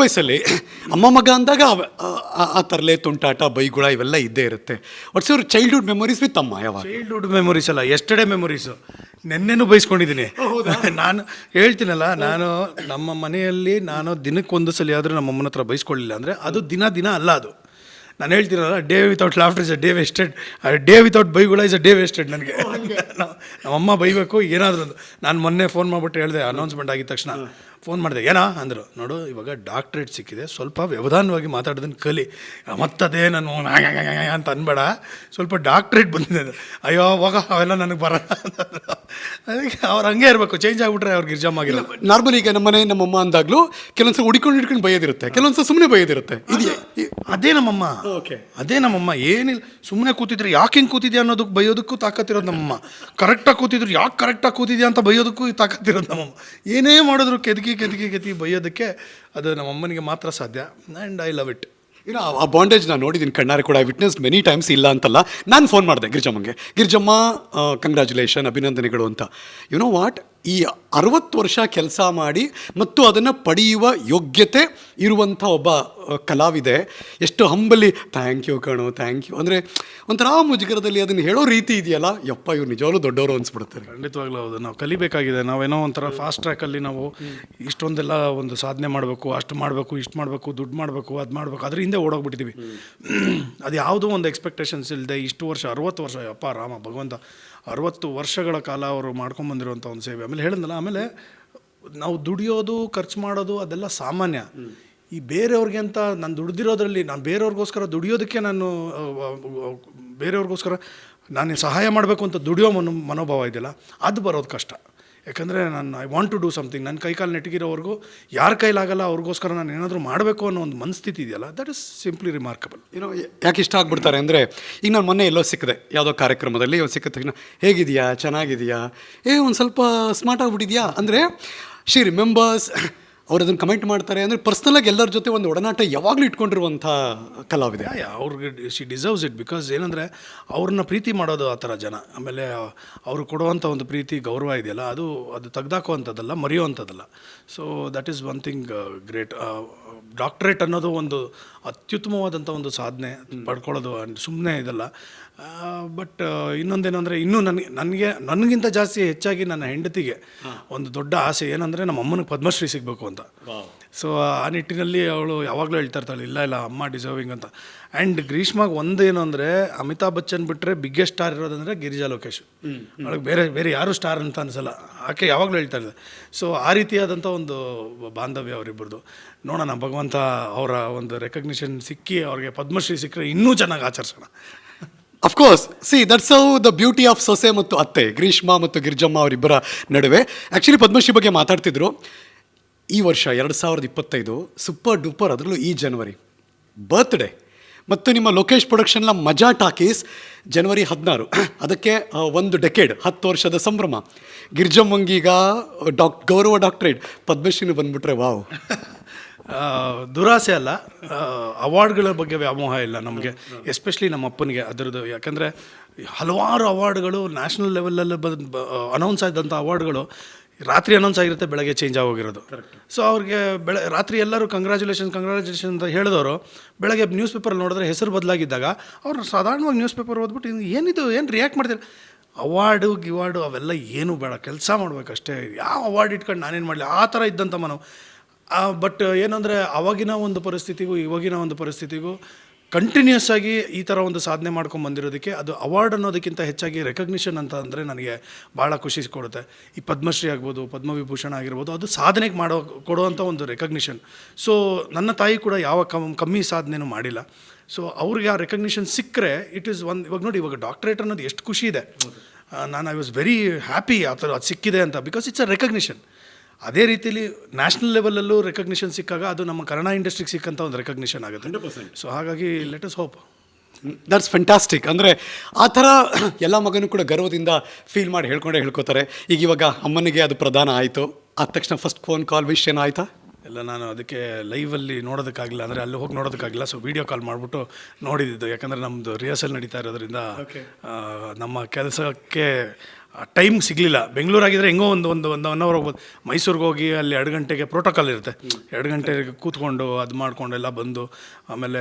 ವಯಸ್ಸಲ್ಲಿ ಅಮ್ಮ ಮಗ ಅಂದಾಗ ಆ- ತರಲೆ ತುಂಟಾಟ ಬೈಗುಳ ಇವೆಲ್ಲ ಇದ್ದೇ ಇರುತ್ತೆ. What's your childhood memories with ಅಮ್ಮ ಯಾವಾಗ? ಚೈಲ್ಡ್ಹುಡ್ ಮೆಮೊರೀಸ್ ಅಲ್ಲ ಎಸ್ಟರ್ಡೇ ಮೆಮೊರೀಸು ನೆನ್ನೆನೂ ಬೈಸ್ಕೊಂಡಿದ್ದೀನಿ. ನಾನು ಹೇಳ್ತೀನಲ್ಲ ನಾನು ನಮ್ಮ ಮನೆಯಲ್ಲಿ ನಾನು ದಿನಕ್ಕೊಂದು ಸಲ ಆದರೂ ನಮ್ಮ ಅಮ್ಮನ ಹತ್ರ ಬೈಸ್ಕೊಳ್ಳಿಲ್ಲ ಅಂದರೆ ಅದು ದಿನ ದಿನ ಅಲ್ಲ ಅದು. ನಾನು ಹೇಳ್ತೀನಲ್ಲ day without laughter is a day wasted day without ಬೈಗುಳ is a day wasted ನನಗೆ. ನಮ್ಮಮ್ಮ ಬೈಬೇಕು ಏನಾದರೂ ಒಂದು. ನಾನು ಮೊನ್ನೆ ಫೋನ್ ಮಾಡಿಬಿಟ್ಟು ಹೇಳಿದೆ ಅನೌನ್ಸ್ಮೆಂಟ್ ಆಗಿದ ತಕ್ಷಣ. ಫೋನ್ ಮಾಡಿದೆ ಏನಾ? ಅಂದರು. ನೋಡು ಇವಾಗ ಡಾಕ್ಟ್ರೇಟ್ ಸಿಕ್ಕಿದೆ. ಸ್ವಲ್ಪ ವ್ಯವಧಾನವಾಗಿ ಮಾತಾಡೋದನ್ನು ಕಲಿ. ಮತ್ತದೇ ನಾನು ಅಂತ ಅನ್ಬೇಡ. ಸ್ವಲ್ಪ ಡಾಕ್ಟ್ರೇಟ್ ಬಂದಿದೆ. ಅಯ್ಯೋ ಹೋಗ ಅವೆಲ್ಲ ನನಗೆ ಬರಲ್ಲ. ಅದಕ್ಕೆ ಅವ್ರು ಹಂಗೆ ಇರಬೇಕು. ಚೇಂಜ್ ಆಗಿಬಿಟ್ರೆ ಅವ್ರಿಗೆ ಎಕ್ಸಾಮ್ ಆಗಿಲ್ಲ ನಾರ್ಮಲ್ ಈಗ ನಮ್ಮನೆ ನಮ್ಮಮ್ಮ ಅಂದಾಗ್ಲೂ ಕೆಲವೊಂದ್ಸಲ ಹುಡ್ಕೊಂಡು ಹಿಡ್ಕೊಂಡು ಬೈಯೋದಿರುತ್ತೆ. ಕೆಲವೊಂದ್ಸಲ ಸುಮ್ಮನೆ ಬೈಯೋದಿರುತ್ತೆ. ಇದೆಯಾ? ಅದೇ ನಮ್ಮಮ್ಮ. ಓಕೆ. ಅದೇ ನಮ್ಮಮ್ಮ. ಏನಿಲ್ಲ. ಸುಮ್ಮನೆ ಕೂತಿದ್ರೆ ಯಾಕೆ ಹಿಂಗೆ ಕೂತಿದ್ಯಾ ಅನ್ನೋದಕ್ಕೆ ಬೈಯೋದಕ್ಕೂ ತಾಕತ್ತಿರೋದು ನಮ್ಮಮ್ಮ. ಕರೆಕ್ಟಾಗಿ ಕೂತಿದ್ರು ಯಾಕೆ ಕರೆಕ್ಟಾಗಿ ಕೂತಿದ್ಯಾ ಅಂತ ಬೈಯೋದಕ್ಕೂ ತಾಕತ್ತಿರೋದು ನಮ್ಮಮ್ಮ. ಏನೇ ಮಾಡಿದ್ರು ಕೆದಕಿ ಕೆದಕಿ ಗತಿ ಬೈಯೋದಕ್ಕೆ ಅದು ನಮ್ಮ ಅಮ್ಮನಿಗೆ ಮಾತ್ರ ಸಾಧ್ಯ. ಆ್ಯಂಡ್ ಐ ಲವ್ ಇಟ್ ಏನೋ ಆ ಬಾಂಡೇಜ್ ನಾನು ನೋಡಿದ್ದೀನಿ ಕಣ್ಣಾರೆ ಕೂಡ. ಐ ವಿಟ್ನೆಸ್ ಮೆನಿ ಟೈಮ್ಸ್ ಇಲ್ಲ ಅಂತಲ್ಲ. ನಾನು ಫೋನ್ ಮಾಡಿದೆ ಗಿರಿಜಮ್ಮಂಗೆ. ಗಿರಿಜಮ್ಮ ಕಂಗ್ರ್ಯಾಚುಲೇಷನ್ ಅಭಿನಂದನೆಗಳು ಅಂತ. ಯು ನೋ ವಾಟ್ ಈ ಅರವತ್ತು ವರ್ಷ ಕೆಲಸ ಮಾಡಿ ಮತ್ತು ಅದನ್ನು ಪಡೆಯುವ ಯೋಗ್ಯತೆ ಇರುವಂಥ ಒಬ್ಬ ಕಲಾವಿದೆ. ಎಷ್ಟು ಹಂಬಲಿ ಥ್ಯಾಂಕ್ ಯು ಕಣೋ ಥ್ಯಾಂಕ್ ಯು. ಅಂದರೆ ಒಂಥರ ಮುಜುಗರದಲ್ಲಿ ಅದನ್ನು ಹೇಳೋ ರೀತಿ ಇದೆಯಲ್ಲ? ಯಪ್ಪ ಇವ್ರು ನಿಜವಾಗ್ಲೂ ದೊಡ್ಡವರು ಅನ್ಸ್ಬಿಡ್ತಾರೆ ಖಂಡಿತವಾಗ್ಲೂ ಹೌದು. ನಾವು ಕಲಿಬೇಕಾಗಿದೆ. ನಾವೇನೋ ಒಂಥರ ಫಾಸ್ಟ್ ಟ್ರ್ಯಾಕಲ್ಲಿ ನಾವು ಇಷ್ಟೊಂದೆಲ್ಲ ಒಂದು ಸಾಧನೆ ಮಾಡಬೇಕು ಅಷ್ಟು ಮಾಡಬೇಕು ಇಷ್ಟು ಮಾಡಬೇಕು ದುಡ್ಡು ಮಾಡಬೇಕು ಅದು ಮಾಡಬೇಕು ಅದ್ರ ಹಿಂದೆ ಓಡೋಗ್ಬಿಟ್ಟಿದ್ದೀವಿ ಅದು ಯಾವುದೋ ಒಂದು ಎಕ್ಸ್ಪೆಕ್ಟೇಷನ್ಸ್ ಇಲ್ಲದೆ ಇಷ್ಟು ವರ್ಷ ಅರವತ್ತು ವರ್ಷ ಯಪ್ಪ ರಾಮ ಭಗವಂತ. ಅರವತ್ತು ವರ್ಷಗಳ ಕಾಲ ಅವರು ಮಾಡ್ಕೊಂಬಂದಿರುವಂಥ ಒಂದು ಸೇವೆ. ಆಮೇಲೆ ಹೇಳಿದ್ನಲ್ಲ, ಆಮೇಲೆ ನಾವು ದುಡಿಯೋದು, ಖರ್ಚು ಮಾಡೋದು ಅದೆಲ್ಲ ಸಾಮಾನ್ಯ. ಈ ಬೇರೆಯವ್ರಿಗೆ ಅಂತ ನಾನು ದುಡ್ದಿರೋದ್ರಲ್ಲಿ, ನಾನು ಬೇರೆಯವ್ರಿಗೋಸ್ಕರ ದುಡಿಯೋದಕ್ಕೆ ನಾನು, ಬೇರೆಯವ್ರಿಗೋಸ್ಕರ ನಾನು ಸಹಾಯ ಮಾಡಬೇಕು ಅಂತ ದುಡಿಯೋ ಮನೋ, ಮನೋಭಾವ ಇದೆಯಲ್ಲ, ಅದು ಬರೋದು ಕಷ್ಟ. ಯಾಕಂದರೆ ನಾನು I want to do something ನನ್ನ ಕೈ ಕಾಲು ನೆಟ್ಟಿಗಿರೋವರೆಗೂ ಯಾರ ಕೈಲಾಗಲ್ಲ ಅವ್ರಿಗೋಸ್ಕರ ನಾನು ಏನಾದರೂ ಮಾಡಬೇಕು ಅನ್ನೋ ಒಂದು ಮನಸ್ಥಿತಿ ಇದೆಯಲ್ಲ ದಟ್ ಇಸ್ ಸಿಂಪ್ಲಿ ರಿಮಾರ್ಕಬಲ್ ಏನೋ ಯಾಕೆ ಇಷ್ಟ ಆಗ್ಬಿಡ್ತಾರೆ ಅಂದರೆ, ಈಗ ನಾನು ಮೊನ್ನೆ ಎಲ್ಲೋ ಸಿಕ್ಕಿದೆ, ಯಾವುದೋ ಕಾರ್ಯಕ್ರಮದಲ್ಲಿ ಅವ್ರು ಸಿಕ್ಕಿದ ತಕ್ಷಣ ಹೇಗಿದೆಯಾ ಚೆನ್ನಾಗಿದೆಯಾ ಏ, ಒಂದು ಸ್ವಲ್ಪ ಸ್ಮಾರ್ಟ್ ಆಗಿಬಿಟ್ಟಿದೆಯಾ ಅಂದರೆ ಶಿ ರಿಮೆಂಬರ್ಸ್ ಅವ್ರು ಅದನ್ನು ಕಮೆಂಟ್ ಮಾಡ್ತಾರೆ ಅಂದರೆ ಪರ್ಸ್ನಲಾಗಿ ಎಲ್ಲರ ಜೊತೆ ಒಂದು ಒಡನಾಟ ಯಾವಾಗಲೂ ಇಟ್ಕೊಂಡಿರುವಂಥ ಕಲಾವಿದೆ. ಅವ್ರಿಗೆ ಶಿ ಡಿಸರ್ವ್ಸ್ ಇಟ್ ಬಿಕಾಸ್ ಏನಂದರೆ ಅವ್ರನ್ನ ಪ್ರೀತಿ ಮಾಡೋದು ಆ ಥರ ಜನ. ಆಮೇಲೆ ಅವರು ಕೊಡುವಂಥ ಒಂದು ಪ್ರೀತಿ ಗೌರವ ಇದೆಯಲ್ಲ ಅದು ಅದು ತೆಗ್ದಾಕುವಂಥದ್ದಲ್ಲ ಮರೆಯುವಂಥದ್ದಲ್ಲ. So that is one thing great doctorate ಅನ್ನೋದು ಒಂದು ಅತ್ಯುತ್ತಮವಾದಂಥ ಒಂದು ಸಾಧನೆ ಪಡ್ಕೊಳ್ಳೋದು ಸುಮ್ಮನೆ ಇದಲ್ಲ. ಬಟ್ ಇನ್ನೊಂದೇನೆಂದರೆ ಇನ್ನೂ ನನಗೆ ನನಗೆ ನನಗಿಂತ ಜಾಸ್ತಿ ಹೆಚ್ಚಾಗಿ ನನ್ನ ಹೆಂಡತಿಗೆ ಒಂದು ದೊಡ್ಡ ಆಸೆ ಏನಂದರೆ ನಮ್ಮ ಅಮ್ಮನಿಗೆ ಪದ್ಮಶ್ರೀ ಸಿಗಬೇಕು ಅಂತ. ಸೊ ಆ ನಿಟ್ಟಿನಲ್ಲಿ ಅವಳು ಯಾವಾಗಲೂ ಹೇಳ್ತಾ ಇರ್ತಾಳೆ ಇಲ್ಲ ಇಲ್ಲ ಅಮ್ಮ ಡಿಸರ್ವಿಂಗ್ ಅಂತ. ಆ್ಯಂಡ್ ಗ್ರೀಷ್ಮಾಗ ಒಂದೇನು ಅಂದರೆ ಅಮಿತಾಬ್ ಬಚ್ಚನ್ ಬಿಟ್ಟರೆ ಬಿಗ್ಗೆಸ್ಟ್ ಸ್ಟಾರ್ ಇರೋದಂದರೆ ಗಿರಿಜಾ ಲೋಕೇಶ್. ಅವಳಿಗೆ ಬೇರೆ ಬೇರೆ ಯಾರು ಸ್ಟಾರ್ ಅಂತ ಅನಿಸಲ್ಲ. ಆಕೆ ಯಾವಾಗಲೂ ಹೇಳ್ತಾ ಇದ್ದೆ ಸೊ ಆ ರೀತಿಯಾದಂಥ ಒಂದು ಬಾಂಧವ್ಯ ಅವರಿಬ್ಬರದು ನೋಡೋಣ ಭಗವಂತ ಅವರ ಒಂದು ರೆಕಗ್ನಿಷನ್ ಸಿಕ್ಕಿ ಅವ್ರಿಗೆ ಪದ್ಮಶ್ರೀ ಸಿಕ್ಕರೆ ಇನ್ನೂ ಚೆನ್ನಾಗಿ ಆಚರಿಸೋಣ. Of course see that's how the beauty of ಸೊಸೆ ಮತ್ತು ಅತ್ತೆ ಗ್ರೀಷ್ಮಾ ಮತ್ತು ಗಿರಿಜಮ್ಮ ಅವರಿಬ್ಬರ ನಡುವೆ. ಆ್ಯಕ್ಚುಲಿ ಪದ್ಮಶ್ರೀ ಬಗ್ಗೆ ಮಾತಾಡ್ತಿದ್ರು. ಈ ವರ್ಷ ಎರಡು ಸಾವಿರದ ಇಪ್ಪತ್ತೈದು ಸೂಪರ್ ಡೂಪರ್ ಅದರಲ್ಲೂ ಈ ಜನವರಿ ಬರ್ತ್ಡೇ ಮತ್ತು ನಿಮ್ಮ ಲೋಕೇಶ್ ಪ್ರೊಡಕ್ಷನ್ನ ಮಜಾ ಟಾಕೀಸ್ ಜನವರಿ ಹದಿನಾರು. ಅದಕ್ಕೆ ಒಂದು ಡೆಕೇಡ್ ಹತ್ತು ವರ್ಷದ ಸಂಭ್ರಮ. ಗಿರ್ಜಮ್ಮಂಗೀಗ ಡಾಕ್ ಗೌರವ ಡಾಕ್ಟ್ರೇಟ್ ಪದ್ಮಶ್ರೀನು ಬಂದ್ಬಿಟ್ರೆ ವಾವ್. ದುರಾಸೆ ಅಲ್ಲ. ಅವಾರ್ಡ್ಗಳ ಬಗ್ಗೆ ವ್ಯಾಮೋಹ ಇಲ್ಲ ನಮಗೆ. ಎಸ್ಪೆಷಲಿ ನಮ್ಮ ಅಪ್ಪನಿಗೆ, ಅದರದ್ದು. ಯಾಕಂದರೆ, ಹಲವಾರು ಅವಾರ್ಡ್ಗಳು ನ್ಯಾಷನಲ್ ಲೆವೆಲಲ್ಲಿ ಬಂದು ಅನೌನ್ಸ್ ಆದಂಥ ಅವಾರ್ಡ್ಗಳು ರಾತ್ರಿ ಅನೌನ್ಸ್ ಆಗಿರುತ್ತೆ ಬೆಳಗ್ಗೆ ಚೇಂಜ್ ಆಗೋಗಿರೋದು. ಸೊ ಅವ್ರಿಗೆ ಬೆಳೆ ರಾತ್ರಿ ಎಲ್ಲರೂ ಕಂಗ್ರ್ಯಾಚುಲೇಷನ್ ಕಂಗ್ರ್ಯಾಚುಲೇಷನ್ ಅಂತ ಹೇಳಿದವರು. ಬೆಳಗ್ಗೆ ನ್ಯೂಸ್ ಪೇಪರ್ ನೋಡಿದ್ರೆ ಹೆಸರು ಬದಲಾಗಿದ್ದಾಗ ಅವ್ರು ಸಾಧಾರಣವಾಗಿ ನ್ಯೂಸ್ ಪೇಪರ್ ಓದ್ಬಿಟ್ಟು ಏನಿದು ಏನು ರಿಯಾಕ್ಟ್ ಮಾಡ್ತಾರೆ ಅವಾರ್ಡು ಗಿವಾರ್ಡು ಅವೆಲ್ಲ ಏನೂ ಬೇಡ ಕೆಲಸ ಮಾಡಬೇಕಷ್ಟೇ. ಯಾವ ಅವಾರ್ಡ್ ಇಟ್ಕೊಂಡು ನಾನೇನು ಮಾಡಲಿ? ಆ ಥರ ಇದ್ದಂಥ ಮನವು. ಬಟ್ ಏನಂದರೆ ಅವಾಗಿನ ಒಂದು ಪರಿಸ್ಥಿತಿಗೂ ಇವಾಗಿನ ಒಂದು ಪರಿಸ್ಥಿತಿಗೂ ಕಂಟಿನ್ಯೂಸ್ ಆಗಿ ಈ ಥರ ಒಂದು ಸಾಧನೆ ಮಾಡ್ಕೊಂಡು ಬಂದಿರೋದಕ್ಕೆ ಅದು ಅವಾರ್ಡ್ ಅನ್ನೋದಕ್ಕಿಂತ ಹೆಚ್ಚಾಗಿ ರೆಕಗ್ನಿಷನ್ ಅಂತ ಅಂದರೆ ನನಗೆ ಭಾಳ ಖುಷಿ ಕೊಡುತ್ತೆ. ಈ ಪದ್ಮಶ್ರೀ ಆಗ್ಬೋದು ಪದ್ಮವಿಭೂಷಣ ಆಗಿರ್ಬೋದು ಅದು ಸಾಧನೆಗೆ ಮಾಡೋ ಕೊಡುವಂಥ ಒಂದು ರೆಕಗ್ನಿಷನ್ ಸೊ ನನ್ನ ತಾಯಿ ಕೂಡ ಯಾವ ಕಮ್ ಕಮ್ಮಿ ಸಾಧನೆನೂ ಮಾಡಿಲ್ಲ. ಸೊ ಅವ್ರಿಗೆ ಆ ರೆಕಗ್ನಿಷನ್ ಸಿಕ್ಕರೆ ಇಟ್ ಈಸ್ ಒನ್ ಇವಾಗ ನೋಡಿ ಇವಾಗ ಡಾಕ್ಟ್ರೇಟ್ ಅನ್ನೋದು ಎಷ್ಟು ಖುಷಿ ಇದೆ. ನಾನು ಐ ವಾಸ್ ವೆರಿ ಹ್ಯಾಪಿ ಆ ಥರ ಅದು ಸಿಕ್ಕಿದೆ ಅಂತ ಬಿಕಾಸ್ ಇಟ್ಸ್ ಅ ರೆಕಗ್ನಿಷನ್ ಅದೇ ರೀತಿಲಿ ನ್ಯಾಷನಲ್ ಲೆವೆಲಲ್ಲೂ ರೆಕಗ್ನಿಷನ್ ಸಿಕ್ಕಾಗ ಅದು ನಮ್ಮ ಕನ್ನಡ ಇಂಡಸ್ಟ್ರಿಗೆ ಸಿಕ್ಕಂಥ ಒಂದು ರೆಕಗ್ನಿಷನ್ ಆಗುತ್ತೆ. ಸೊ ಹಾಗಾಗಿ let us hope that's fantastic ಅಂದರೆ ಆ ಥರ ಎಲ್ಲ ಮಗನೂ ಕೂಡ ಗರ್ವದಿಂದ ಫೀಲ್ ಮಾಡಿ ಹೇಳ್ಕೊಂಡೇ ಹೇಳ್ಕೊತಾರೆ. ಈಗ ಇವಾಗ ಅಮ್ಮನಿಗೆ ಅದು ಪ್ರಧಾನ ಆಯಿತು. ಆದ ತಕ್ಷಣ ಫಸ್ಟ್ ಫೋನ್ ಕಾಲ್ ವಿಶ್ ಏನೋ ಆಯ್ತಾ ಎಲ್ಲ ನಾನು ಅದಕ್ಕೆ ಲೈವಲ್ಲಿ ನೋಡೋದಕ್ಕಾಗಿಲ್ಲ ಅಂದರೆ ಅಲ್ಲಿ ಹೋಗಿ ನೋಡೋದಕ್ಕಾಗಿಲ್ಲ ಸೊ ವೀಡಿಯೋ ಕಾಲ್ ಮಾಡಿಬಿಟ್ಟು ನೋಡಿದ್ದು. ಯಾಕಂದರೆ ನಮ್ಮದು ರಿಹರ್ಸಲ್ ನಡೀತಾ ಇರೋದ್ರಿಂದ ನಮ್ಮ ಕೆಲಸಕ್ಕೆ ಟೈಮ್ ಸಿಗಲಿಲ್ಲ. ಬೆಂಗಳೂರಾಗಿದ್ದರೆ ಹೆಂಗೋ ಒಂದು ಒಂದು ಒಂದು ಒನ್ ಅವರ್ ಹೋಗ್ಬೋದು. ಮೈಸೂರಿಗೆ ಹೋಗಿ ಅಲ್ಲಿ ಎರಡು ಗಂಟೆಗೆ ಪ್ರೋಟೋಕಾಲ್ ಇರುತ್ತೆ. ಎರಡು ಗಂಟೆಗೆ ಕೂತ್ಕೊಂಡು ಅದು ಮಾಡಿಕೊಂಡು ಎಲ್ಲ ಬಂದು ಆಮೇಲೆ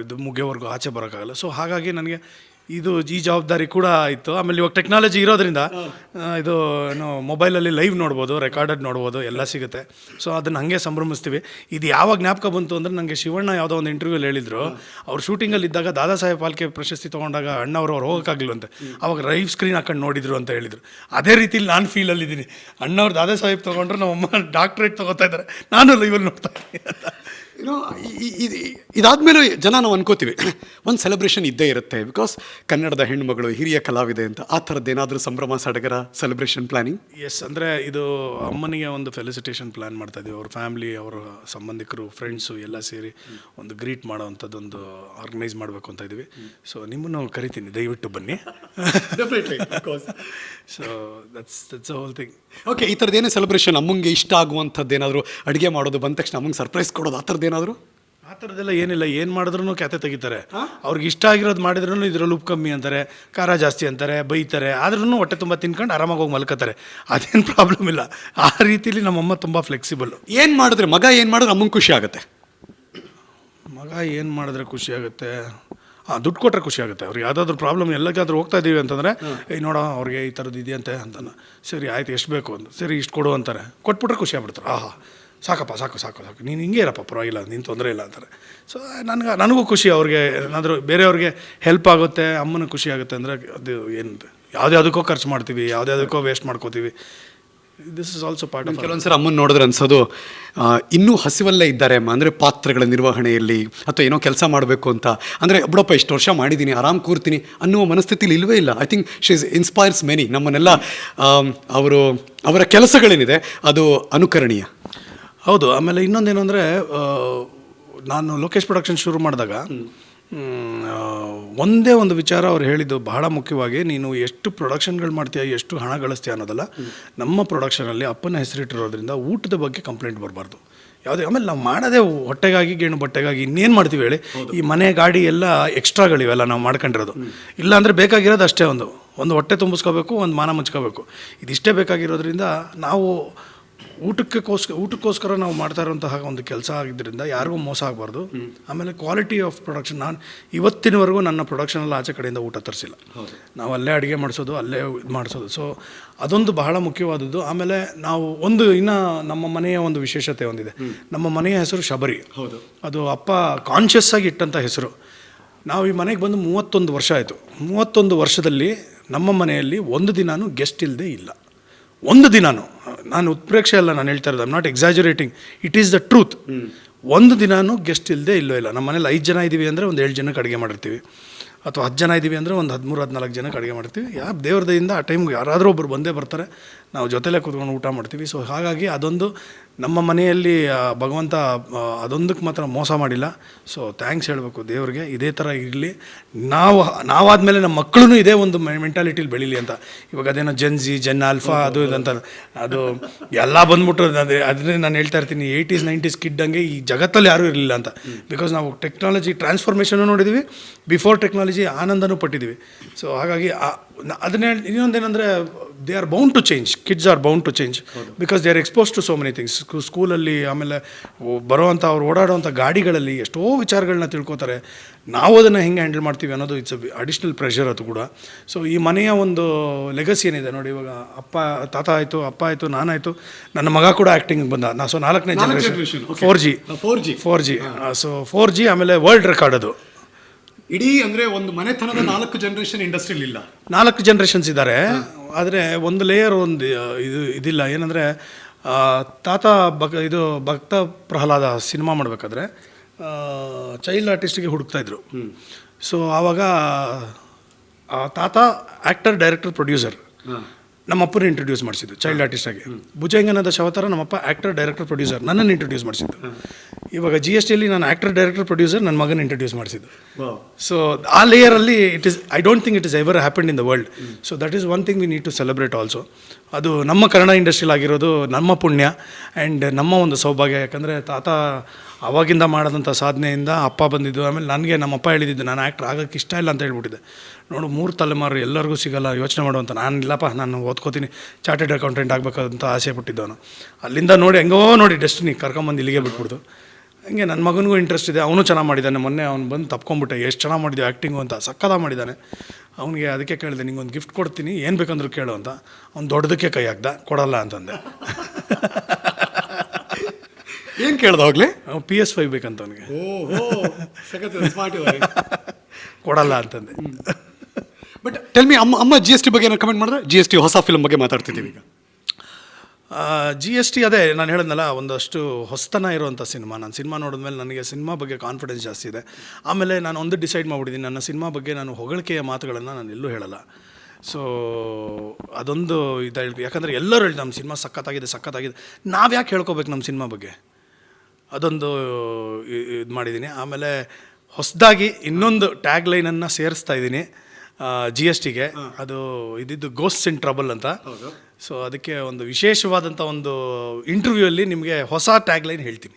ಇದು ಮುಗಿಯೋವರೆಗೂ ಆಚೆ ಬರೋಕ್ಕಾಗಲ್ಲ. ಸೊ ಹಾಗಾಗಿ ನನಗೆ ಇದು ಈ ಜವಾಬ್ದಾರಿ ಕೂಡ ಇತ್ತು ಆಮೇಲೆ ಇವಾಗ ಟೆಕ್ನಾಲಜಿ ಇರೋದ್ರಿಂದ ಇದು ಏನು ಮೊಬೈಲಲ್ಲಿ ಲೈವ್ ನೋಡ್ಬೋದು ರೆಕಾರ್ಡೆಡ್ ನೋಡ್ಬೋದು ಎಲ್ಲ ಸಿಗುತ್ತೆ. ಸೊ ಅದನ್ನು ಹಾಗೆ ಸಂಭ್ರಮಿಸ್ತೀವಿ. ಇದು ಯಾವಾಗ ಜ್ಞಾಪಕ ಬಂತು ಅಂದರೆ ನನಗೆ ಶಿವಣ್ಣ ಯಾವುದೋ ಒಂದು ಇಂಟರ್ವ್ಯೂಲಿ ಹೇಳಿದರು. ಅವ್ರು ಶೂಟಿಂಗಲ್ಲಿ ಇದ್ದಾಗ ದಾದಾ ಸಾಹೇಬ್ ಪಾಲ್ಕೆ ಪ್ರಶಸ್ತಿ ತೊಗೊಂಡಾಗ ಅಣ್ಣವ್ರು ಅವ್ರು ಹೋಗೋಕ್ಕಾಗಲಿಲ್ಲಂತೆ ಅವಾಗ ಲೈವ್ ಸ್ಕ್ರೀನ್ ಹಾಕೊಂಡು ನೋಡಿದ್ರು ಅಂತ ಹೇಳಿದರು. ಅದೇ ರೀತಿಲಿ ನಾನು ಫೀಲಲ್ಲಿದ್ದೀನಿ ಅಣ್ಣವ್ರು ದಾದಾ ಸಾಹೇಬ್ ತೊಗೊಂಡ್ರು ನಮ್ಮಮ್ಮ ಡಾಕ್ಟ್ರೇಟ್ ತೊಗೋತಾ ಇದ್ದಾರೆ. ನಾನು ಲೈವಲ್ಲಿ ನೋಡ್ತಾ ಇದ್ದೀನಿ ಅಂತ. ಏನೋ ಇದಾದಮೇಲೆ ಜನ ನಾವು ಅನ್ಕೋತೀವಿ ಒಂದು ಸೆಲೆಬ್ರೇಷನ್ ಇದ್ದೇ ಇರುತ್ತೆ ಬಿಕಾಸ್ ಕನ್ನಡದ ಹೆಣ್ಣುಮಗಳು, ಹಿರಿಯ ಕಲಾವಿದೆ ಅಂತ ಆ ಥರದ್ದು ಏನಾದರೂ ಸಂಭ್ರಮ ಸಡಗರ ಸೆಲೆಬ್ರೇಷನ್ ಪ್ಲಾನಿಂಗ್ ಎಸ್ ಅಂದರೆ ಇದು ಅಮ್ಮನಿಗೆ ಒಂದು ಫೆಲಿಸಿಟೇಷನ್ ಪ್ಲಾನ್ ಮಾಡ್ತಾ ಇದ್ದೀವಿ. ಅವ್ರ ಫ್ಯಾಮಿಲಿ ಅವರ ಸಂಬಂಧಿಕರು ಫ್ರೆಂಡ್ಸು ಎಲ್ಲ ಸೇರಿ ಒಂದು ಗ್ರೀಟ್ ಮಾಡೋ ಅಂಥದ್ದೊಂದು ಆರ್ಗನೈಸ್ ಮಾಡಬೇಕು ಅಂತ ಇದ್ದೀವಿ. ಸೊ ನಿಮ್ಮನ್ನು ಕರಿತೀನಿ, ದಯವಿಟ್ಟು ಬನ್ನಿ. So that's that's whole thing okay ಈ ಥರದ್ದು ಏನೇ ಸೆಲೆಬ್ರೇಷನ್ ಅಮ್ಮಂಗೆ ಇಷ್ಟ ಆಗುವಂಥದ್ದು ಏನಾದರೂ ಅಡುಗೆ ಮಾಡೋದು ಬಂದ ತಕ್ಷಣ ಅಮ್ಮಂಗೆ ಸರ್ಪ್ರೈಸ್ ಕೊಡೋದು ಆ ಥರದ್ದು ಏನಾದರೂ? ಆ ಥರದ್ದೆಲ್ಲ ಏನಿಲ್ಲ ಏನು ಮಾಡಿದ್ರೂ ಕ್ಯಾತೆ ತೆಗಿತಾರೆ. ಅವ್ರಿಗೆ ಇಷ್ಟ ಆಗಿರೋದು ಮಾಡಿದ್ರೂ ಇದರಲ್ಲಿ ಉಪ್ಪು ಕಮ್ಮಿ ಅಂತಾರೆ ಖಾರ ಜಾಸ್ತಿ ಅಂತಾರೆ ಬೈತಾರೆ ಆದ್ರೂ ಹೊಟ್ಟೆ ತುಂಬ ತಿನ್ಕೊಂಡು ಆರಾಮಾಗಿ ಹೋಗಿ ಮಲ್ಕೋತಾರೆ ಅದೇನು ಪ್ರಾಬ್ಲಮ್ ಇಲ್ಲ. ಆ ರೀತಿಲಿ ನಮ್ಮಮ್ಮ ತುಂಬ ಫ್ಲೆಕ್ಸಿಬಲ್ ಏನು ಮಾಡಿದ್ರೆ ಮಗ ಏನು ಮಾಡಿದ್ರೆ ಅಮ್ಮಂಗೆ ಖುಷಿ ಆಗುತ್ತೆ? ಮಗ ಏನು ಮಾಡಿದ್ರೆ ಖುಷಿ ಆಗುತ್ತೆ? ಹಾಂ ದುಡ್ಡು ಕೊಟ್ಟರೆ ಖುಷಿ ಆಗುತ್ತೆ. ಅವ್ರಿಗೆ ಯಾವುದಾದ್ರೂ ಪ್ರಾಬ್ಲಮ್ ಎಲ್ಲಕ್ಕಾದ್ರೂ ಹೋಗ್ತಾ ಇದ್ದೀವಿ ಅಂತಂದರೆ ಏಯ್ ನೋಡೋ ಅವ್ರಿಗೆ ಈ ಥರದ್ದು ಇದೆಯಂತೆ ಅಂತಾನೆ. ಸರಿ ಆಯ್ತು ಎಷ್ಟು ಬೇಕು? ಅಂತ ಸರಿ ಇಷ್ಟು ಕೊಡು ಅಂತಾರೆ. ಕೊಟ್ಬಿಟ್ರೆ ಖುಷಿ ಆಗ್ಬಿಡ್ತಾರೆ. ಆಹಾ ಸಾಕಪ್ಪ ಸಾಕು ಸಾಕು ಸಾಕು. ನೀನು ಹಿಂಗೆ ಇರಪ್ಪ ಪರವಾಗಿಲ್ಲ ನೀನು ತೊಂದರೆ ಇಲ್ಲ ಅಂತಾರೆ. ಸೊ ನನಗೆ ನನಗೂ ಖುಷಿ ಅವ್ರಿಗೆ. ಏನಾದರೂ ಬೇರೆಯವ್ರಿಗೆ ಹೆಲ್ಪ್ ಆಗುತ್ತೆ ಅಮ್ಮನಿಗೆ ಖುಷಿ ಆಗುತ್ತೆ ಅಂದರೆ ಅದು ಏನು ಯಾವುದ್ಯಾವುದಕ್ಕೋ ಖರ್ಚು ಮಾಡ್ತೀವಿ ಯಾವುದ್ಯಾವುದಕ್ಕೋ ವೇಸ್ಟ್ ಮಾಡ್ಕೋತೀವಿ. This is also part of ಕೆಲವೊಂದ್ಸಲ ಅಮ್ಮನ ನೋಡಿದ್ರೆ ಅನ್ಸೋದು ಇನ್ನೂ ಹಸಿವಲ್ಲೇ ಇದ್ದಾರೆ ಅಮ್ಮ ಅಂದರೆ ಪಾತ್ರಗಳ ನಿರ್ವಹಣೆಯಲ್ಲಿ ಅಥವಾ ಏನೋ ಕೆಲಸ ಮಾಡಬೇಕು ಅಂತ. ಅಂದರೆ ಬಿಡಪ್ಪ ಇಷ್ಟು ವರ್ಷ ಮಾಡಿದ್ದೀನಿ ಆರಾಮ್ ಕೂರ್ತೀನಿ ಅನ್ನುವ ಮನಸ್ಥಿತಿಲಿ ಇಲ್ಲವೇ ಇಲ್ಲ. I think she is inspires many ನಮ್ಮನ್ನೆಲ್ಲ ಅವರು ಅವರ ಕೆಲಸಗಳೇನಿದೆ ಅದು ಅನುಕರಣೀಯ. ಹೌದು. ಆಮೇಲೆ ಇನ್ನೊಂದೇನು ಅಂದರೆ ನಾನು ಲೋಕೇಶ್ ಪ್ರೊಡಕ್ಷನ್ ಶುರು ಮಾಡಿದಾಗ ಒಂದೇ ಒಂದು ವಿಚಾರ ಅವ್ರು ಹೇಳಿದ್ದು ಬಹಳ ಮುಖ್ಯವಾಗಿ ನೀನು ಎಷ್ಟು ಪ್ರೊಡಕ್ಷನ್ಗಳು ಮಾಡ್ತೀಯ ಎಷ್ಟು ಹಣ ಗಳಿಸ್ತೀಯ ಅನ್ನೋದಲ್ಲ ನಮ್ಮ ಪ್ರೊಡಕ್ಷನಲ್ಲಿ ಅಪ್ಪನ ಹೆಸರಿಟ್ಟಿರೋದ್ರಿಂದ ಊಟದ ಬಗ್ಗೆ ಕಂಪ್ಲೇಂಟ್ ಬರಬಾರ್ದು. ಯಾವುದೇ ಆಮೇಲೆ ನಾವು ಮಾಡೋದೇ ಹೊಟ್ಟೆಗಾಗಿ ಗೇಣು ಬಟ್ಟೆಗಾಗಿ ಇನ್ನೇನು ಮಾಡ್ತೀವಿ ಹೇಳಿ ಈ ಮನೆ ಗಾಡಿ ಎಲ್ಲ ಎಕ್ಸ್ಟ್ರಾಗಳಿವೆಲ್ಲ ನಾವು ಮಾಡ್ಕೊಂಡಿರೋದು. ಇಲ್ಲಾಂದರೆ ಬೇಕಾಗಿರೋದು ಅಷ್ಟೇ ಒಂದು. ಒಂದು ಹೊಟ್ಟೆ ತುಂಬಿಸ್ಕೋಬೇಕು ಒಂದು ಮಾನ ಮುಚ್ಕೋಬೇಕು. ಇದಿಷ್ಟೇ ಬೇಕಾಗಿರೋದ್ರಿಂದ ನಾವು ಊಟಕ್ಕೋಸ್ಕರ ಊಟಕ್ಕೋಸ್ಕರ ನಾವು ಮಾಡ್ತಾ ಇರೋಂತಹ ಒಂದು ಕೆಲಸ ಆಗಿದ್ದರಿಂದ ಯಾರಿಗೂ ಮೋಸ ಆಗಬಾರ್ದು. ಆಮೇಲೆ ಕ್ವಾಲಿಟಿ ಆಫ್ ಪ್ರೊಡಕ್ಷನ್ ನಾನು ಇವತ್ತಿನವರೆಗೂ ನನ್ನ ಪ್ರೊಡಕ್ಷನಲ್ಲಿ ಆಚೆ ಕಡೆಯಿಂದ ಊಟ ತರಿಸಿಲ್ಲ. ನಾವು ಅಲ್ಲೇ ಅಡುಗೆ ಮಾಡಿಸೋದು ಅಲ್ಲೇ ಇದು ಮಾಡಿಸೋದು. ಸೊ ಅದೊಂದು ಬಹಳ ಮುಖ್ಯವಾದದ್ದು. ಆಮೇಲೆ ನಾವು ಒಂದು ಇನ್ನು ನಮ್ಮ ಮನೆಯ ಒಂದು ವಿಶೇಷತೆ ಒಂದಿದೆ. ನಮ್ಮ ಮನೆಯ ಹೆಸರು ಶಬರಿ. ಹೌದು. ಅದು ಅಪ್ಪ ಕಾನ್ಷಿಯಸ್ ಆಗಿ ಇಟ್ಟಂಥ ಹೆಸರು. ನಾವು ಈ ಮನೆಗೆ ಬಂದು ಮೂವತ್ತೊಂದು ವರ್ಷ ಆಯಿತು. ಮೂವತ್ತೊಂದು ವರ್ಷದಲ್ಲಿ ನಮ್ಮ ಮನೆಯಲ್ಲಿ ಒಂದು ದಿನಾನು ಗೆಸ್ಟ್ ಇಲ್ಲದೆ ಇಲ್ಲ. ಒಂದು ದಿನಾನು. ನಾನು ಉತ್ಪ್ರೇಕ್ಷೆ ಅಲ್ಲ, ನಾನು ಹೇಳ್ತಾ ಇರೋದು I'm not exaggerating it is the truth ಒಂದು ದಿನವೂ ಗೆಸ್ಟ್ ಇಲ್ಲದೆ ಇಲ್ಲೋ ಇಲ್ಲ. ನಮ್ಮ ಮನೇಲಿ ಐದು ಜನ ಇದ್ದೀವಿ ಅಂದರೆ ಒಂದು ಏಳು ಜನಕ್ಕೆ ಅಡುಗೆ ಮಾಡಿರ್ತೀವಿ. ಅಥವಾ ಹತ್ತು ಜನ ಇದ್ದೀವಿ ಅಂದರೆ ಒಂದು ಹದಿಮೂರು, ಹದಿನಾಲ್ಕು ಜನಕ್ಕೆ ಅಡುಗೆ ಮಾಡ್ತೀವಿ ಯಾ ದೇವ್ರದಿಂದ ಆ ಟೈಮ್ಗೆ ಯಾರಾದರೂ ಒಬ್ಬರು ಬಂದೇ ಬರ್ತಾರೆ. ನಾವು ಜೊತೆಲೇ ಕೂತ್ಕೊಂಡು ಊಟ ಮಾಡ್ತೀವಿ. ಸೊ ಹಾಗಾಗಿ ಅದೊಂದು ನಮ್ಮ ಮನೆಯಲ್ಲಿ ಭಗವಂತ ಅದೊಂದಕ್ಕೆ ಮಾತ್ರ ಮೋಸ ಮಾಡಿಲ್ಲ. ಸೊ ಥ್ಯಾಂಕ್ಸ್ ಹೇಳಬೇಕು ದೇವ್ರಿಗೆ. ಇದೇ ಥರ ಇರಲಿ. ನಾವು, ನಾವಾದಮೇಲೆ ನಮ್ಮ ಮಕ್ಕಳು ಇದೇ ಒಂದು ಮೆಂಟಾಲಿಟಿಲಿ ಬೆಳೀಲಿ ಅಂತ. ಇವಾಗ ಅದೇನೋ ಜೆನ್ಜಿ ಜೆನ್ ಆಲ್ಫಾ ಅದು ಇದು ಅಂತ. ಅದು ಎಲ್ಲ ಬಂದ್ಬಿಟ್ಟು ಅದೇ ಅದನ್ನೇ ನಾನು ಹೇಳ್ತಾ ಇರ್ತೀನಿ ಏಯ್ಟೀಸ್ ನೈಂಟೀಸ್ ಕಿಡ್ಡಂಗೆ ಈ ಜಗತ್ತಲ್ಲಿ ಯಾರೂ ಇರಲಿಲ್ಲ ಅಂತ. ಬಿಕಾಸ್ ನಾವು ಟೆಕ್ನಾಲಜಿ ಟ್ರಾನ್ಸ್ಫಾರ್ಮೇಷನು ನೋಡಿದ್ವಿ. ಬಿಫೋರ್ ಟೆಕ್ನಾಲಜಿ ಆನಂದನೂ ಪಟ್ಟಿದ್ದೀವಿ ಸೊ ಹಾಗಾಗಿ ಅದನ್ನೇ, ಇನ್ನೊಂದೇನೆಂದರೆ they are bound to change kids are bound to change because they are expose to so many things ಸ್ಕೂಲಲ್ಲಿ ಆಮೇಲೆ ಬರುವಂಥ ಅವ್ರು ಓಡಾಡುವಂಥ ಗಾಡಿಗಳಲ್ಲಿ ಎಷ್ಟೋ ವಿಚಾರಗಳನ್ನ ತಿಳ್ಕೊತಾರೆ. ನಾವು ಅದನ್ನು ಹೆಂಗೆ ಹ್ಯಾಂಡಲ್ ಮಾಡ್ತೀವಿ ಅನ್ನೋದು ಇಟ್ಸ್ ಅಡಿಷ್ನಲ್ ಪ್ರೆಷರ್ ಅದು ಕೂಡ. ಸೊ ಈ ಮನೆಯ ಒಂದು ಲೆಗಸಿ ಏನಿದೆ ನೋಡಿ ಇವಾಗ ಅಪ್ಪ ತಾತ ಆಯಿತು ಅಪ್ಪ ಆಯಿತು ನಾನಾಯಿತು ನನ್ನ ಮಗ ಕೂಡ ಆ್ಯಕ್ಟಿಂಗ್ ಬಂದ. ನಾ ಸೊ ನಾಲ್ಕನೇ ನಾಲ್ಕು generation. Four G four G four G so four G ಆಮೇಲೆ ವರ್ಲ್ಡ್ ರೆಕಾರ್ಡ್ ಅದು. ಇಡೀ ಅಂದರೆ ಒಂದು ಮನೆತನದ ನಾಲ್ಕು ಜನರೇಷನ್ ಇಂಡಸ್ಟ್ರಿಲಿ ಇಲ್ಲ. ನಾಲ್ಕು ಜನ್ರೇಷನ್ಸ್ ಇದ್ದಾರೆ. ಆದರೆ ಒಂದು ಲೇಯರ್ ಒಂದು ಇದು ಇದಿಲ್ಲ. ಏನಂದರೆ ತಾತ ಭಕ್ ಇದು ಭಕ್ತ ಪ್ರಹ್ಲಾದ ಸಿನಿಮಾ ಮಾಡಬೇಕಾದ್ರೆ ಚೈಲ್ಡ್ ಆರ್ಟಿಸ್ಟಿಗೆ ಹುಡುಕ್ತಾ ಇದ್ರು. ಸೊ ಆವಾಗ ಆ ತಾತ ಆ್ಯಕ್ಟರ್ ಡೈರೆಕ್ಟರ್ ಪ್ರೊಡ್ಯೂಸರ್ ನಮ್ಮ ಅಪ್ಪನ ಇಂಟ್ರೊಡ್ಯೂಸ್ ಮಾಡಿಸಿದ್ದು ಚೈಲ್ಡ್ ಆರ್ಟಿಸ್ಟ್ ಆಗಿ. ಭುಜಂಗನದ ಶವತರ ನಮ್ಮಪ್ಪ ಆ್ಯಕ್ಟರ್ ಡೈರೆಕ್ಟರ್ ಪ್ರೊಡ್ಯೂಸರ್ ನನ್ನನ್ನು ಇಂಟ್ರೊಡ್ಯೂಸ್ ಮಾಡಿಸಿದ್ದು. ಇವಾಗ ಜಿ ಎಸ್ ಟಿಯಲ್ಲಿ ನಾನು ಆ್ಯಕ್ಟರ್ ಡೈರೆಕ್ಟರ್ ಪ್ರೊಡ್ಯೂಸರ್ ನನ್ನ ಮಗನ ಇಂಟ್ರೊಡ್ಯೂಸ್ ಮಾಡಿಸಿದ್ದು. ಸೊ ಆ ಲೇಯರಲ್ಲಿ it is I don't think it is ever happen in the world so that is one thing we need to celebrate also ಅದು ನಮ್ಮ ಕನ್ನಡ ಇಂಡಸ್ಟ್ರಿಯಲ್ ಆಗಿರೋದು ನಮ್ಮ ಪುಣ್ಯ ಆ್ಯಂಡ್ ನಮ್ಮ ಒಂದು ಸೌಭಾಗ್ಯ. ಯಾಕಂದರೆ ತಾತ ಅವಾಗಿಂದ ಮಾಡಿದಂಥ ಸಾಧನೆಯಿಂದ ಅಪ್ಪ ಬಂದಿದ್ದು ಆಮೇಲೆ ನನಗೆ ನಮ್ಮ ಅಪ್ಪ ಹೇಳಿದ್ದು ನಾನು ಆ್ಯಕ್ಟ್ರ್ ಆಗೋಕ್ಕೆ ಇಷ್ಟ ಇಲ್ಲ ಅಂತ ಹೇಳ್ಬಿಟ್ಟಿದ್ದೆ. ನೋಡು ಮೂರು ತಲೆಮಾರು ಎಲ್ಲರಿಗೂ ಸಿಗಲ್ಲ ಯೋಚನೆ ಮಾಡುವಂತ ನಾನು ಇಲ್ಲಪ್ಪ ನಾನು ಓದ್ಕೋತೀನಿ. ಚಾರ್ಟೆಡ್ ಅಕೌಂಟೆಂಟ್ ಆಗಬೇಕಂತ ಆಸೆ ಬಿಟ್ಟಿದ್ದವನು ಅಲ್ಲಿಂದ ನೋಡಿ ಹೆಂಗೋ ನೋಡಿ ಡೆಸ್ಟಿನಿ ಕರ್ಕೊಂಬಂದು ಇಲ್ಲಿಗೆ ಬಿಟ್ಬಿಡ್ದು. ಹಂಗೆ ನನ್ನ ಮಗನಿಗೂ ಇಂಟ್ರೆಸ್ಟ್ ಇದೆ ಅವನು ಚೆನ್ನಾಗಿ ಮಾಡಿದ್ದಾನೆ. ಮೊನ್ನೆ ಅವ್ನು ಬಂದು ತಪ್ಕೊಂಬಿಟ್ಟೆ ಎಷ್ಟು ಚೆನ್ನಾಗಿ ಮಾಡಿದ್ದೆ ಆ್ಯಕ್ಟಿಂಗು ಅಂತ ಸಕ್ಕದ ಮಾಡಿದ್ದಾನೆ. ಅವನಿಗೆ ಅದಕ್ಕೆ ಕೇಳಿದೆ ನಿಂಗೊಂದು ಗಿಫ್ಟ್ ಕೊಡ್ತೀನಿ ಏನು ಬೇಕಂದ್ರೂ ಕೇಳು ಅಂತ. ಅವ್ನು ದೊಡ್ಡದಕ್ಕೆ ಕೈ ಹಾಕ್ದ ಕೊಡಲ್ಲ ಅಂತಂದೆ. ಏನು ಕೇಳ್ದ ಹೋಗ್ಲಿ? ಅವ್ನು ಪಿ ಎಸ್ ಫೈವ್ ಬೇಕಂತ ಅವನಿಗೆ. ಕೊಡಲ್ಲ ಅಂತಂದೆ. ಬಟ್ ಟೆಲ್ ಮಿ ಅಮ್ಮ ಅಮ್ಮ ಜಿ ಎಸ್ ಟಿ ಬಗ್ಗೆ ಏನಾರು ಕಮೆಂಟ್ ಮಾಡಿದ್ರೆ? ಜಿ ಎಸ್ ಟಿ ಹೊಸ ಫಿಲ್ಮ್ ಬಗ್ಗೆ ಮಾತಾಡ್ತಿದ್ದೀವಿ ಈಗ. ಜಿ ಎಸ್ ಟಿ ಅದೇ, ನಾನು ಹೇಳಿದ್ನಲ್ಲ, ಒಂದಷ್ಟು ಹೊಸತನ ಇರುವಂಥ ಸಿನಿಮಾ. ನಾನು ಸಿನಿಮಾ ನೋಡಿದ್ಮೇಲೆ ನನಗೆ ಸಿನಿಮಾ ಬಗ್ಗೆ ಕಾನ್ಫಿಡೆನ್ಸ್ ಜಾಸ್ತಿ ಇದೆ. ಆಮೇಲೆ ನಾನು ಒಂದು ಡಿಸೈಡ್ ಮಾಡಿಬಿಟ್ಟಿದ್ದೀನಿ, ನನ್ನ ಸಿನಿಮಾ ಬಗ್ಗೆ ನಾನು ಹೊಗಳಿಕೆಯ ಮಾತುಗಳನ್ನು ನಾನು ಎಲ್ಲೂ ಹೇಳಲ್ಲ. ಸೊ ಅದೊಂದು ಇದು ಯಾಕಂದರೆ ಎಲ್ಲರೂ ಹೇಳಿ ನಮ್ಮ ಸಿನಿಮಾ ಸಖತ್ತಾಗಿದೆ ಸಖತ್ತಾಗಿದೆ. ನಾವು ಯಾಕೆ ಹೇಳ್ಕೊಬೇಕು ನಮ್ಮ ಸಿನಿಮಾ ಬಗ್ಗೆ? ಅದೊಂದು ಇದು ಮಾಡಿದ್ದೀನಿ. ಆಮೇಲೆ ಹೊಸದಾಗಿ ಇನ್ನೊಂದು ಟ್ಯಾಗ್ ಲೈನನ್ನು ಸೇರಿಸ್ತಾ ಇದ್ದೀನಿ. ಜಿ ಎಸ್ ಟಿಗೆ ಅದು ಇದ್ದಿದ್ದು ಗೋಸ್ಟ್ ಇನ್ ಟ್ರಬಲ್ ಅಂತ. ಸೊ ಅದಕ್ಕೆ ಒಂದು ವಿಶೇಷವಾದಂಥ ಒಂದು ಇಂಟರ್ವ್ಯೂ ಅಲ್ಲಿ ನಿಮಗೆ ಹೊಸ ಟ್ಯಾಗ್ ಲೈನ್ ಹೇಳ್ತೀನಿ.